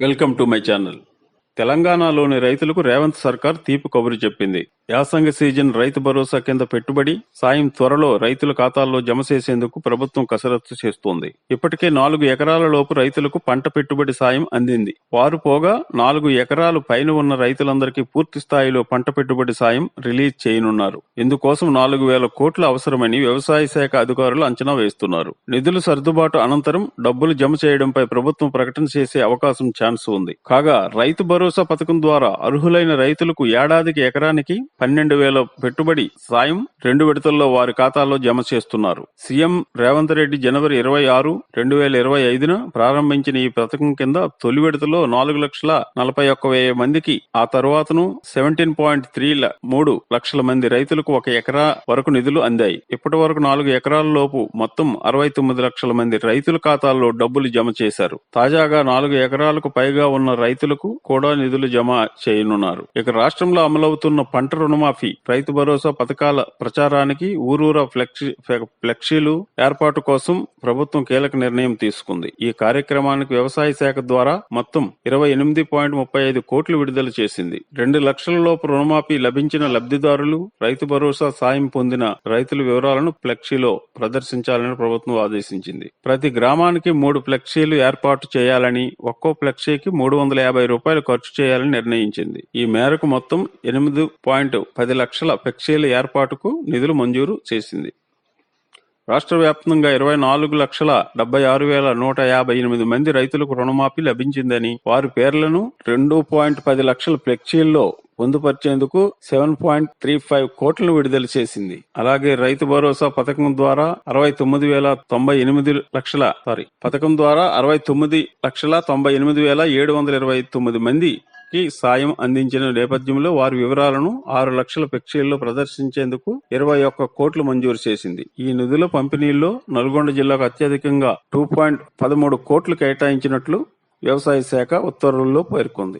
Welcome to my channel. తెలంగాణలోని రైతులకు రేవంత్ సర్కార్ తీపి కబురు చెప్పింది. యాసంగి సీజన్ రైతు భరోసా కింద పెట్టుబడి సాయం త్వరలో రైతుల ఖాతాల్లో జమ చేసేందుకు ప్రభుత్వం కసరత్తు చేస్తోంది. ఇప్పటికే నాలుగు ఎకరాల లోపు రైతులకు పంట పెట్టుబడి సాయం అందింది. వారు పోగా నాలుగు ఎకరాలు పైన ఉన్న రైతులందరికీ పూర్తి స్థాయిలో పంట పెట్టుబడి సాయం రిలీజ్ చేయనున్నారు. ఇందుకోసం నాలుగు వేల కోట్లు అవసరమని వ్యవసాయ శాఖ అధికారులు అంచనా వేస్తున్నారు. నిధులు సర్దుబాటు అనంతరం డబ్బులు జమ చేయడంపై ప్రభుత్వం ప్రకటన చేసే అవకాశం ఛాన్స్ ఉంది. కాగా రైతు భరోసా పథకం ద్వారా అర్హులైన రైతులకు ఏడాదికి ఎకరానికి పన్నెండు వేల పెట్టుబడి సాయం రెండు విడతల్లో వారి ఖాతాల్లో జమ చేస్తున్నారు. సీఎం రేవంత్ రెడ్డి జనవరి ఇరవై ఆరు రెండు వేల ఇరవై ఐదున ప్రారంభించిన ఈ పథకం కింద తొలి విడతలో నాలుగు లక్షల నలభై ఒక్క వెయ్యి మందికి ఆ తరువాతను సెవెంటీన్ పాయింట్ త్రీ మూడు లక్షల మంది రైతులకు ఒక ఎకరా వరకు నిధులు అందాయి. ఇప్పటి వరకు నాలుగు ఎకరాల లోపు మొత్తం అరవై తొమ్మిది లక్షల మంది రైతుల ఖాతాల్లో డబ్బులు జమ చేశారు. తాజాగా నాలుగు ఎకరాలకు పైగా ఉన్న రైతులకు కూడా నిధులు జమ చేయనున్నారు. ఇక రాష్ట్రంలో అమలవుతున్న పంట రుణమాఫీ రైతు భరోసా పథకాల ప్రచారానికి ఊరూరా ఫ్లెక్సీ ఫ్లెక్సీలు ఏర్పాటు కోసం ప్రభుత్వం కీలక నిర్ణయం తీసుకుంది. ఈ కార్యక్రమానికి వ్యవసాయ శాఖ ద్వారా మొత్తం ఇరవై ఎనిమిది పాయింట్ ముప్పై ఐదు కోట్లు విడుదల చేసింది. రెండు లక్షల లోపు రుణమాఫీ లభించిన లబ్ధిదారులు రైతు భరోసా సాయం పొందిన రైతుల వివరాలను ఫ్లెక్సీలో ప్రదర్శించాలని ప్రభుత్వం ఆదేశించింది. ప్రతి గ్రామానికి మూడు ఫ్లెక్సీలు ఏర్పాటు చేయాలని ఒక్కో ఫ్లెక్సీకి మూడు వందల యాభై రూపాయలు ఖర్చు చేయాలని నిర్ణయించింది. ఈ మేరకు మొత్తం ఎనిమిది పాయింట్ పాయింట్ పది లక్షల ఫ్లెక్సీల ఏర్పాటుకు నిధులు మంజూరు చేసింది. రాష్ట్ర వ్యాప్తంగా ఇరవై నాలుగు లక్షల డెబ్బై ఆరు వేల నూట యాభై ఎనిమిది మంది రైతులకు రుణమాఫీ లభించిందని వారి పేర్లను రెండు పాయింట్ పది లక్షల ఫ్లెక్సీల్లో పొందుపరిచేందుకు సెవెన్ పాయింట్ త్రీ ఫైవ్ కోట్లను విడుదల చేసింది. అలాగే రైతు భరోసా పథకం ద్వారా అరవై తొమ్మిది వేల తొంభై ఎనిమిది లక్షల సారీ పథకం ద్వారా అరవై తొమ్మిది లక్షల తొంభై ఎనిమిది వేల ఏడు వందల ఇరవై తొమ్మిది మంది కి సాయం అందించిన నేపథ్యంలో వారి వివరాలను ఆరు లక్షల పెక్షీల్లో ప్రదర్శించేందుకు ఇరవై ఒక్క కోట్లు మంజూరు చేసింది. ఈ నిధుల పంపిణీల్లో నల్గొండ జిల్లాకు అత్యధికంగా టూ పాయింట్ పదమూడు కోట్లు కేటాయించినట్లు వ్యవసాయ శాఖ ఉత్తర్వుల్లో పేర్కొంది.